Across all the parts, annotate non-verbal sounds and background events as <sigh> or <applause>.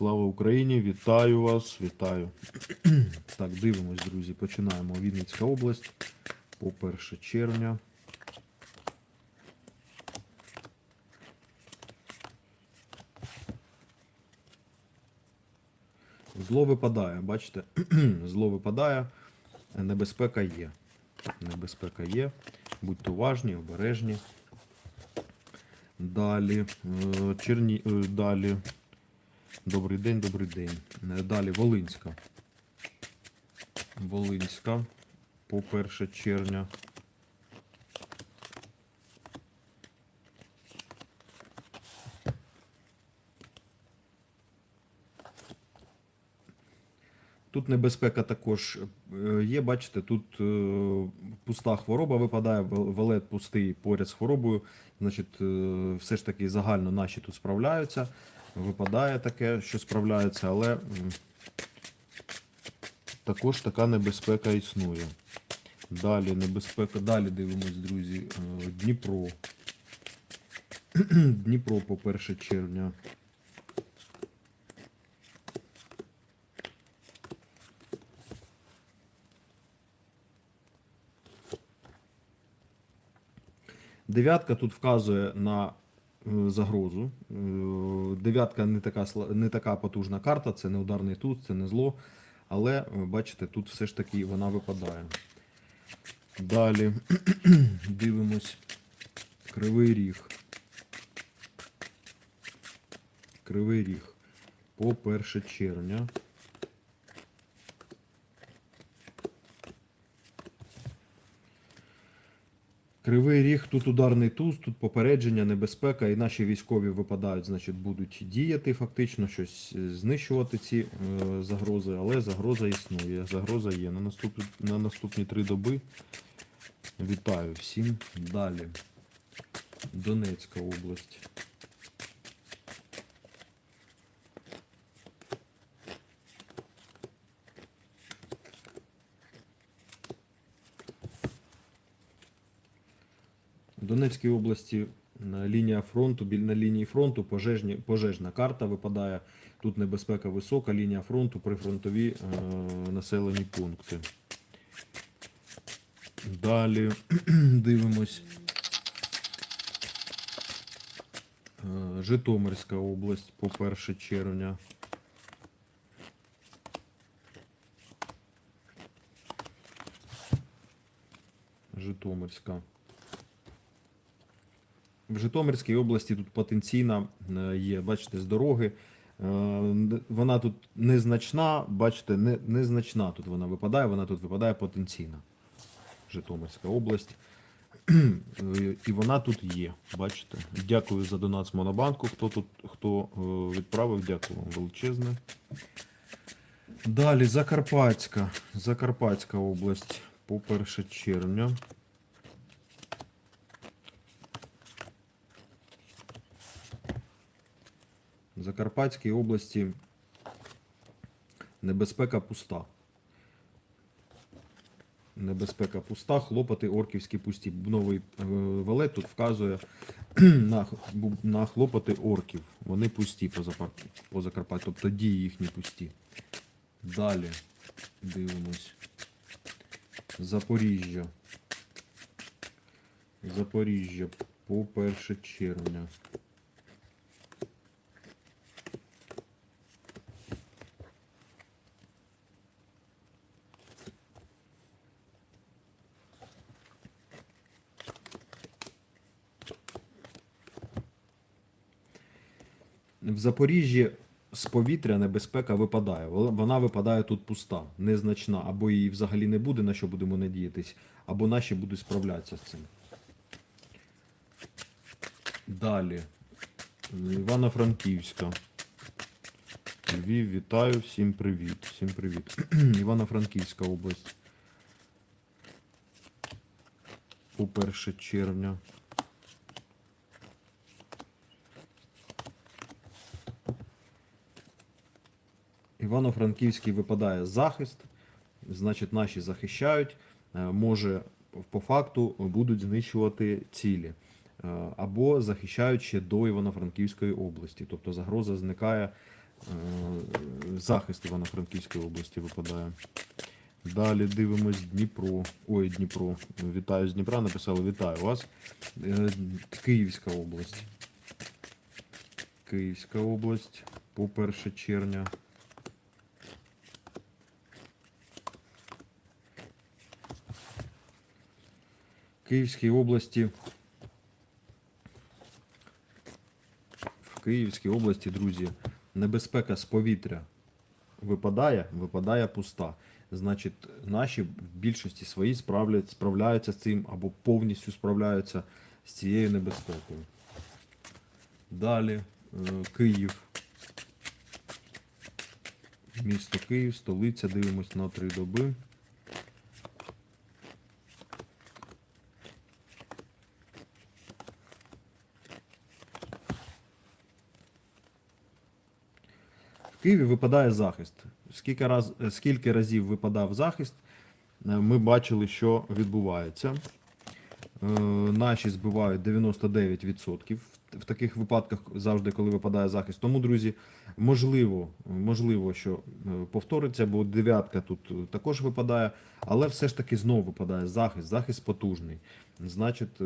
Слава Україні! Вітаю вас! Вітаю! <clears throat> Так, дивимось, друзі. Починаємо. Вінницька область по 1 червня. Зло випадає, бачите? <clears throat> Зло випадає, небезпека є. Небезпека є. Будьте уважні, обережні. Далі, е, Черні... е, далі. Добрий день, добрий день. Е, Далі Волинська. Волинська по 1 червня. Тут небезпека також е, є. Бачите, тут е, пуста хвороба випадає, вел- велет пустий поряд з хворобою. Значить, все ж таки загально наші тут справляються. Випадає таке, що справляються, але також така небезпека існує. Далі небезпека, далі дивимось, друзі. Е, Дніпро. <clears throat> Дніпро по 1 червня. Дев'ятка тут вказує на загрозу. Е, Дев'ятка не така, не така потужна карта, це не ударний туз, це не зло. Але е, бачите, тут все ж таки вона випадає. Далі <clears throat> дивимось Кривий Ріг. Кривий Ріг по 1 червня. Кривий ріг, тут ударний туз, тут попередження, небезпека, і наші військові випадають, значить, будуть діяти фактично, щось е, знищувати ці е, загрози, але загроза існує. Загроза є. На, наступ, на наступні три доби. Вітаю всім. Далі. Донецька область. Донецькій області лінія фронту, на лінії фронту пожежні, пожежна карта випадає. Тут небезпека висока, лінія фронту, прифронтові е, населені пункти. Далі <clears throat> дивимось. Е, Житомирська область по 1 червня. Житомирська. В Житомирській області тут потенційна е, є, бачите, з дороги. Е, Вона тут незначна, бачите, не, незначна тут вона випадає, вона тут випадає потенційна. Житомирська область. Е, І вона тут є. Бачите. Дякую за донат з Монобанку. Хто тут хто відправив, дякую вам величезне. Далі Закарпатська. Закарпатська область по 1 червня. В Закарпатській області небезпека пуста. Небезпека пуста, хлопоти орківські пусті. Новий е, валет тут вказує <clears throat> на, на хлопоти орків. Вони пусті по Закарпаттю, тобто дії їхні пусті. Далі дивимось. Запоріжжя. Запоріжжя по 1 червня. В Запоріжжі з повітря небезпека випадає. Вона- випадає тут пуста, незначна, або її взагалі не буде, на що будемо надіятись, або наші будуть справлятися з цим. Далі. Івано-Франківська. Львів, вітаю, всім привіт. Всім привіт. <clears throat> Івано-Франківська область. По 1 червня. Івано-Франківський випадає захист, значить, наші захищають, е, може по факту будуть знищувати цілі. Е, Або захищають ще до Івано-Франківської області. Тобто загроза зникає захист Івано-Франківської області випадає. Далі дивимось Дніпро. Ой, Дніпро. Вітаю з Дніпра. Написали Вітаю вас. Е, Київська область. Київська область по 1 червня. Київській області. В Київській області, друзі, небезпека з повітря випадає, випадає пуста. Значить, наші в більшості свої справляють, справляються з цим або повністю справляються з цією небезпекою. Далі е, Київ. Місто Київ, столиця, дивимось на три доби. Києві випадає захист. Скільки, раз, е, скільки разів випадав захист, е, ми бачили, що відбувається. Е, Наші збивають 99%. В таких випадках завжди, коли випадає захист. Тому, друзі, можливо, можливо, що повториться, бо дев'ятка тут також випадає, але все ж таки знову випадає захист, захист потужний. Значить,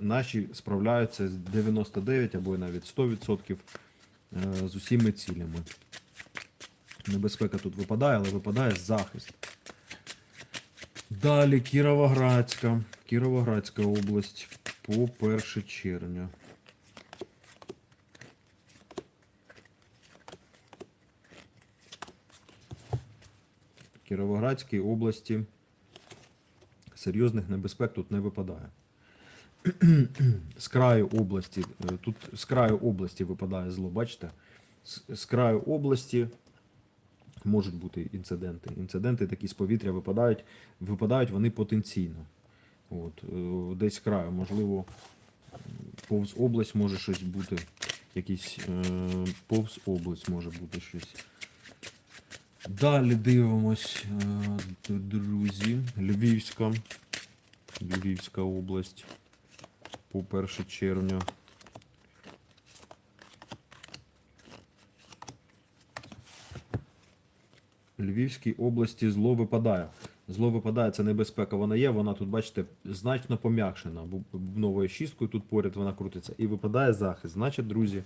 наші справляються з 99 або навіть 100% е, з усіми цілями. Небезпека тут випадає, але випадає захист. Далі Кіровоградська. Кіровоградська область по 1 червня. Кіровоградській області серйозних небезпек тут не випадає. <clears throat> З краю області, е, тут з краю області випадає зло, бачите? З, з краю області можуть бути інциденти. Інциденти такі з повітря випадають, випадають вони потенційно. От, е, десь краю, можливо, повз область може щось бути. Якийсь е, повз область може бути щось. Далі дивимось, е, друзі. Львівська. Львівська область по 1 червня. Львівській області зло випадає. Зло випадає, це небезпека. Вона є, вона тут, бачите, значно пом'якшена. Бу- Новою шісткою тут поряд вона крутиться. І випадає захист. Значить, друзі,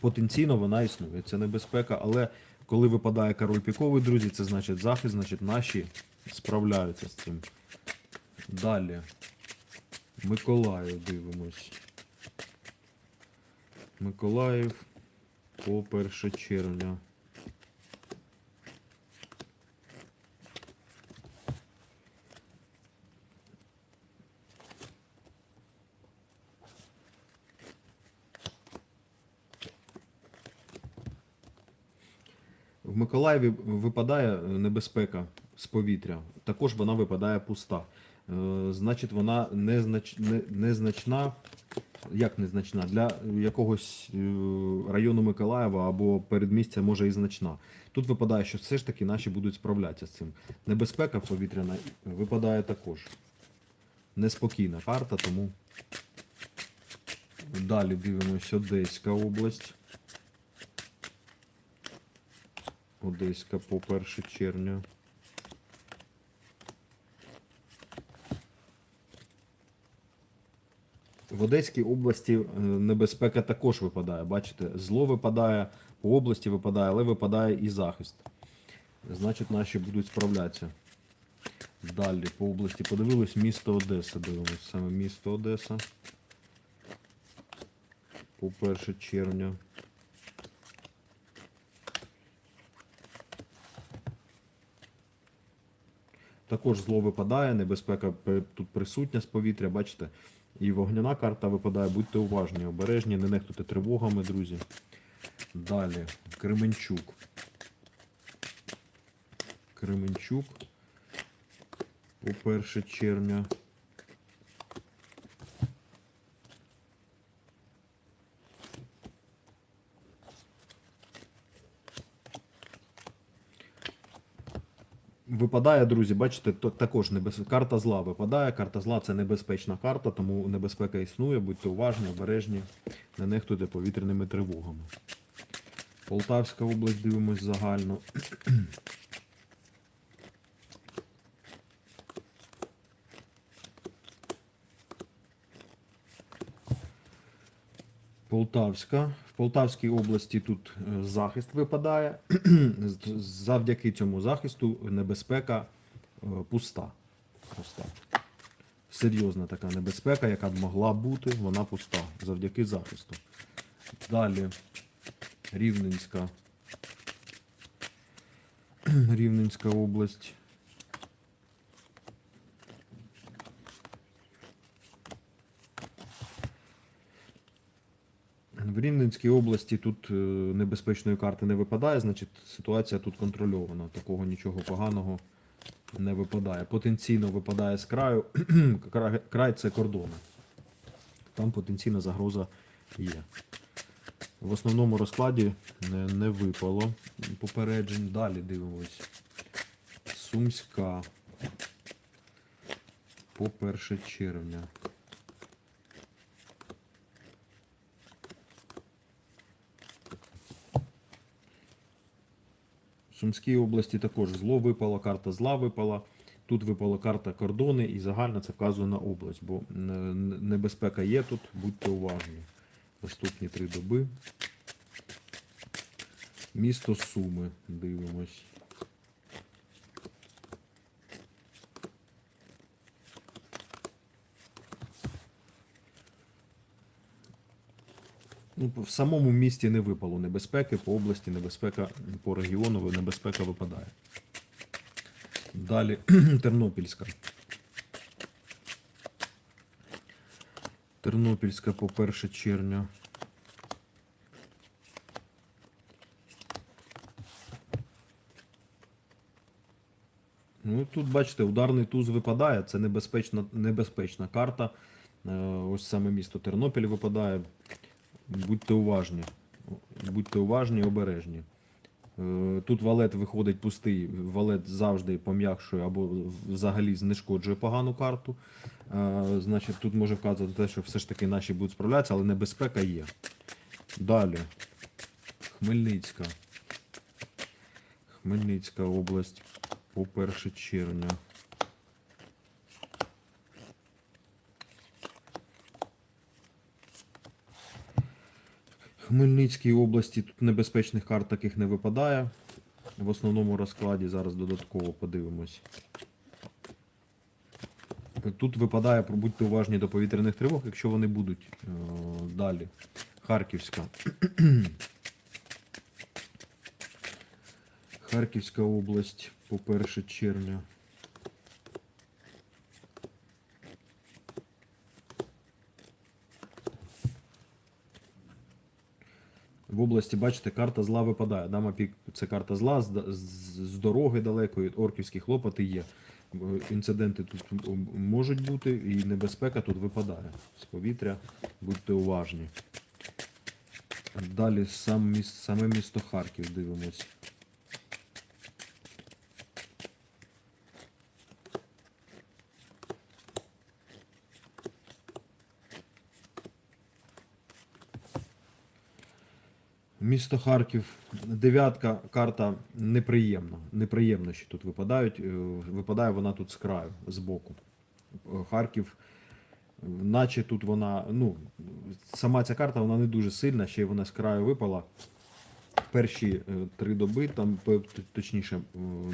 потенційно вона існує. Це небезпека, але коли випадає король піковий, друзі, це значить захист, значить наші справляються з цим. Далі. Миколаїв дивимось. Миколаїв по 1 червня. В Миколаєві випадає небезпека з повітря. Також вона випадає пуста. Е, Значить, вона незнач... не- незначна. Як незначна? Для якогось е, району Миколаєва або передмістя може і значна. Тут випадає, що все ж таки наші будуть справлятися з цим. Небезпека повітряна випадає також. Неспокійна карта, тому далі дивимося Одеська область. Одеська по 1 червня. В Одеській області е, небезпека також випадає. Бачите, зло випадає, по області випадає, але випадає і захист. Значить, наші будуть справлятися. Далі по області подивились місто Одеса. Дивимось саме місто Одеса. По 1 червня. Також зло випадає, небезпека тут присутня з повітря, бачите. І вогняна карта випадає, будьте уважні, обережні, не нехтуйте тривогами, друзі. Далі, Кременчук. Кременчук по 1 червня. Випадає, друзі, бачите, також небез... карта зла випадає. Карта зла це небезпечна карта, тому небезпека існує. Будьте уважні, обережні, не нехтуйте повітряними тривогами. Полтавська область дивимось загально. Полтавська. В Полтавській області тут е, захист випадає. <clears throat> Завдяки цьому захисту небезпека е, пуста. пуста. Серйозна така небезпека, яка б могла бути, вона пуста. Завдяки захисту. Далі Рівненська. <clears throat> Рівненська область. В Рівненській області тут е, небезпечної карти не випадає, значить ситуація тут контрольована. Такого нічого поганого не випадає. Потенційно випадає з краю. <clears throat> Край- це кордони. Там потенційна загроза є. В основному розкладі не, не випало попереджень. Далі дивимось. Сумська. По 1 червня. В Сумській області також зло випало, карта зла випала. Тут випала карта кордони і загально це вказує на область, бо е, небезпека є тут, будьте уважні. Наступні три доби. Місто Суми. Дивимось. Ну, в самому місті не випало небезпеки, по області небезпека, по регіону небезпека випадає. Далі <clears throat> Тернопільська. Тернопільська по 1 червня. Ну, тут, бачите, ударний туз випадає, це небезпечна, небезпечна карта. Е, Ось саме місто Тернопіль випадає. Будьте уважні. Будьте уважні і обережні. Е, Тут валет виходить пустий, валет завжди пом'якшує або взагалі знешкоджує погану карту. Е, Значить, тут може вказувати те, що все ж таки наші будуть справлятися, але небезпека є. Далі. Хмельницька. Хмельницька область по 1 червня. Хмельницькій області тут небезпечних карт таких не випадає. В основному розкладі зараз додатково подивимось. Тут випадає, будьте уважні до повітряних тривог, якщо вони будуть Е, далі. Харківська. Харківська область по 1 червня. В області, бачите, карта зла випадає. Дама пік це карта зла, з, з, дороги далекої, орківські хлопоти є. Е, Інциденти тут можуть бути, і небезпека тут випадає з повітря. Будьте уважні. Далі сам міс, саме місто Харків дивимось. Місто Харків, дев'ятка карта неприємна. Неприємно, що тут випадають. Е, Випадає вона тут з краю, з боку. Е, Харків, наче тут вона, ну, сама ця карта вона не дуже сильна, ще й вона з краю випала. Перші е, три доби, там точніше,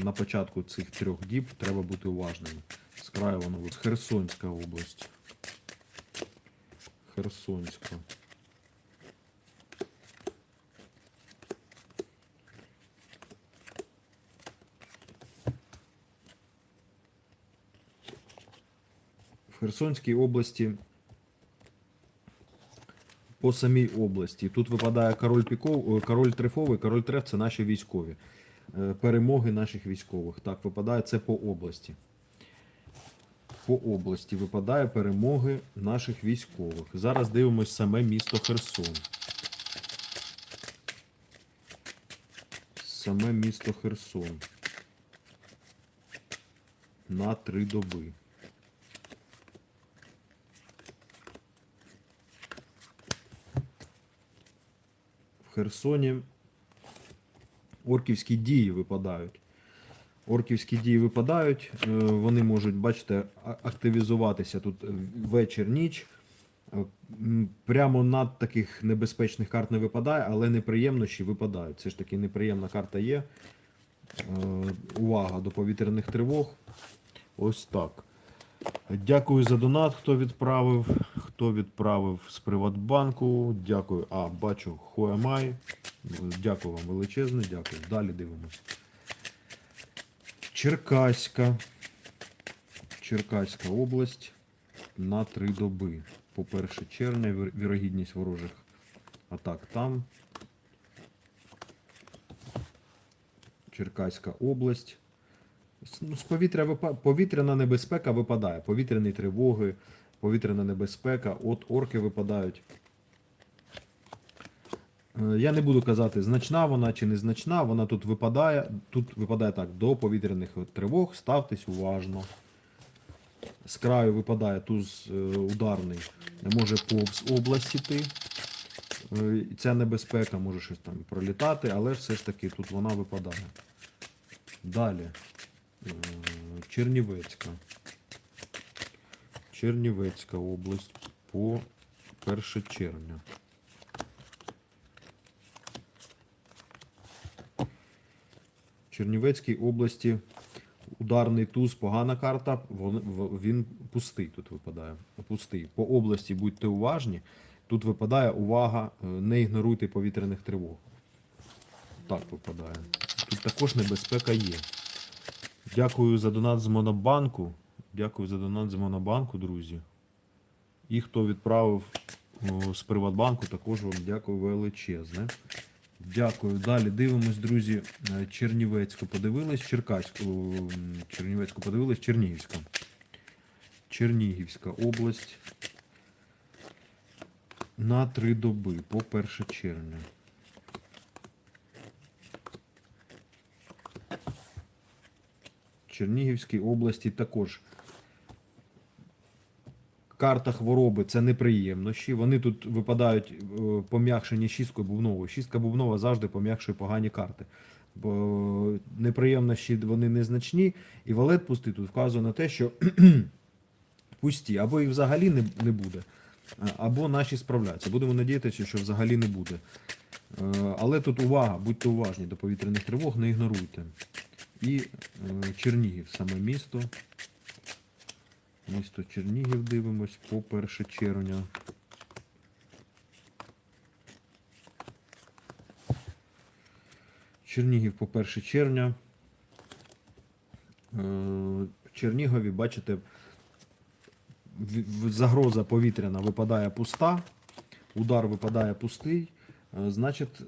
на початку цих трьох діб треба бути уважними. З краю воно Херсонська область. Херсонська. Херсонській області по самій області. Тут випадає король піков, е, король трефовий, король треф це наші військові. Е, Перемоги наших військових. Так, випадає це по області. По області випадає перемоги наших військових. Зараз дивимось саме місто Херсон. Саме місто Херсон. на три доби. Херсоні орківські дії випадають. Орківські дії випадають, е, вони можуть, бачите, активізуватися тут е, вечір, ніч. Е, Прямо над таких небезпечних карт не випадає, але неприємнощі випадають. Це ж таки неприємна карта є. Увага до повітряних тривог. Ось так. Дякую за донат, хто відправив. Хто відправив з Приватбанку. Дякую. А, бачу, Хуамай. Дякую вам величезне, дякую. Далі дивимось. Черкаська. Черкаська область на три доби. По 1 червня вірогідність ворожих атак там. Черкаська область. З- Ну, повітря повітряна небезпека випадає. Повітряні тривоги, повітряна небезпека, от орки випадають. Е, Я не буду казати, значна вона чи незначна, вона тут випадає. Тут випадає так, до повітряних тривог ставтесь уважно. З краю випадає туз е, ударний, може повз область іти. Е, Ця небезпека може щось там пролітати, але все ж таки тут вона випадає. Далі. Чернівецька. Чернівецька область по 1 червня. Чернівецькій області ударний туз, погана карта, він пустий тут випадає. Пустий. По області будьте уважні. Тут випадає увага, е, не ігноруйте повітряних тривог. Так випадає. Тут також небезпека є. Дякую за донат з Монобанку. Дякую за донат з Монобанку, друзі. І хто відправив з Приватбанку, також вам дякую величезне. Дякую. Далі дивимось, друзі. Е, Чернівецьку подивились, Черкаську, Чернівецьку подивились, Чернігівська. Чернігівська область. На три доби по 1 червня. Чернігівській області також карта хвороби це неприємнощі. Вони тут випадають е, пом'якшені шісткою бубновою. Шістка бубнова завжди пом'якшує погані карти. Бо неприємнощі вони незначні, і валет пустий тут вказує на те, що <clears throat> пусті, або їх взагалі не, не буде, або наші справляються. Будемо надіятися, що взагалі не буде. Е, Але тут увага, будьте уважні до повітряних тривог, не ігноруйте. І е, Чернігів, саме місто. Місто Чернігів дивимось по 1 червня. Чернігів по 1 червня. Е, В Чернігові, бачите, загроза повітряна випадає пуста, удар випадає пустий. Е, Значить,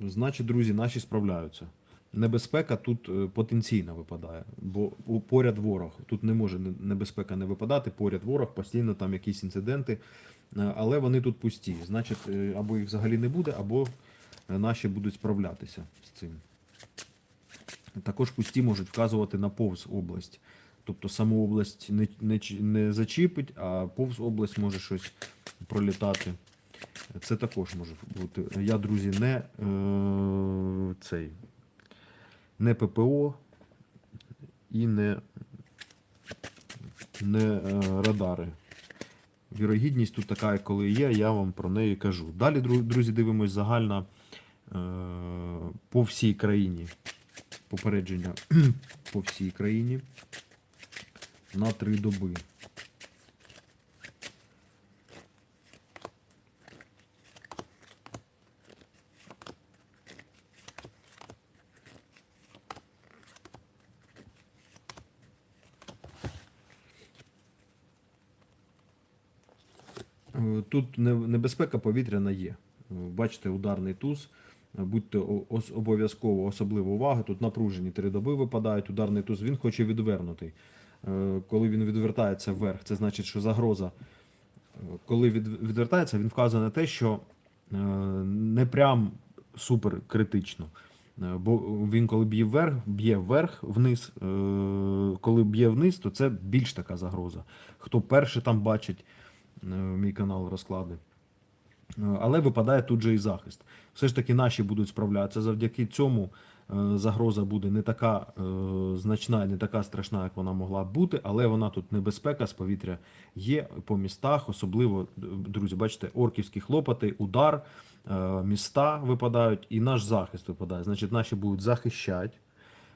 значить, друзі, наші справляються. Небезпека тут е, потенційна випадає, бо поряд ворог. Тут не може небезпека не випадати, поряд ворог, постійно там якісь інциденти, е, але вони тут пусті. Значить, е, або їх взагалі не буде, або наші будуть справлятися з цим. Також пусті можуть вказувати на повз область. Тобто саму область не, не, не зачіпить, а повз область може щось пролітати. Це також може бути. Я, друзі, не е, цей не ППО і не, не е, радари. Вірогідність тут така, коли є, я вам про неї кажу. Далі, друзі, дивимось загальна е, по всій країні. Попередження <clears throat> по всій країні на три доби. Е, Тут небезпека повітряна є. Бачите, ударний туз. Будьте обов'язково особливо увага. Тут напружені три доби випадають. Ударний туз він хоче відвернутий. Е, Коли він відвертається вверх, це значить, що загроза. Е, Коли від, відвертається, він вказує на те, що е, не прям супер критично. Бо він коли б'є вверх, б'є вверх, вниз, коли б'є вниз, то це більш така загроза. Хто перший там бачить е, мій канал розклади. Е, Але випадає тут же і захист. Все ж таки наші будуть справлятися. Завдяки цьому е, загроза буде не така значна, не така страшна, як вона могла б бути, але вона тут небезпека з повітря є по містах, особливо, друзі, бачите, орківські хлопоти, удар, міста випадають, і наш захист випадає. Значить, наші будуть захищати.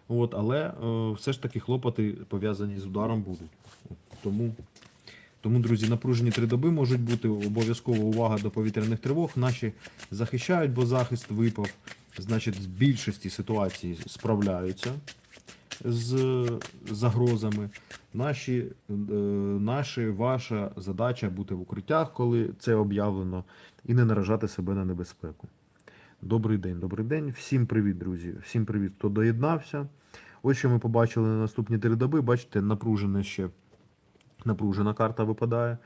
От, але все ж таки хлопоти пов'язані з ударом будуть. Тому тому, друзі, напружені три доби можуть бути. Обов'язкова увага до повітряних тривог. Наші захищають, бо захист випав. Значить, з більшості ситуацій справляються з загрозами. Наші, е, наші, ваша задача бути в укриттях, коли це об'явлено, і не наражати себе на небезпеку. Добрий день, добрий день. Всім привіт, друзі. Всім привіт, хто доєднався. Ось що ми побачили на наступні три доби. Бачите, напружене ще напружена карта випадає.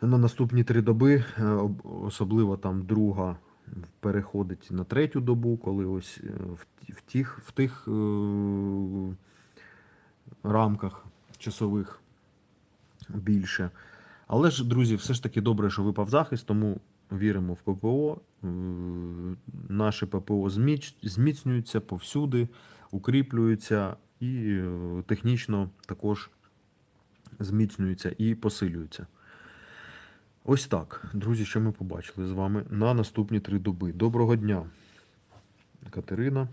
На наступні три доби, е, особливо там друга переходить на третю добу, коли ось е, в, тих, в тих е, рамках часових більше. Але ж, друзі, все ж таки добре, що випав захист, тому віримо в ППО. Е, Наші ППО зміцнюються повсюди, укріплюються і технічно також зміцнюються і посилюються. Ось так, друзі, що ми побачили з вами на наступні три доби. Доброго дня, Катерина.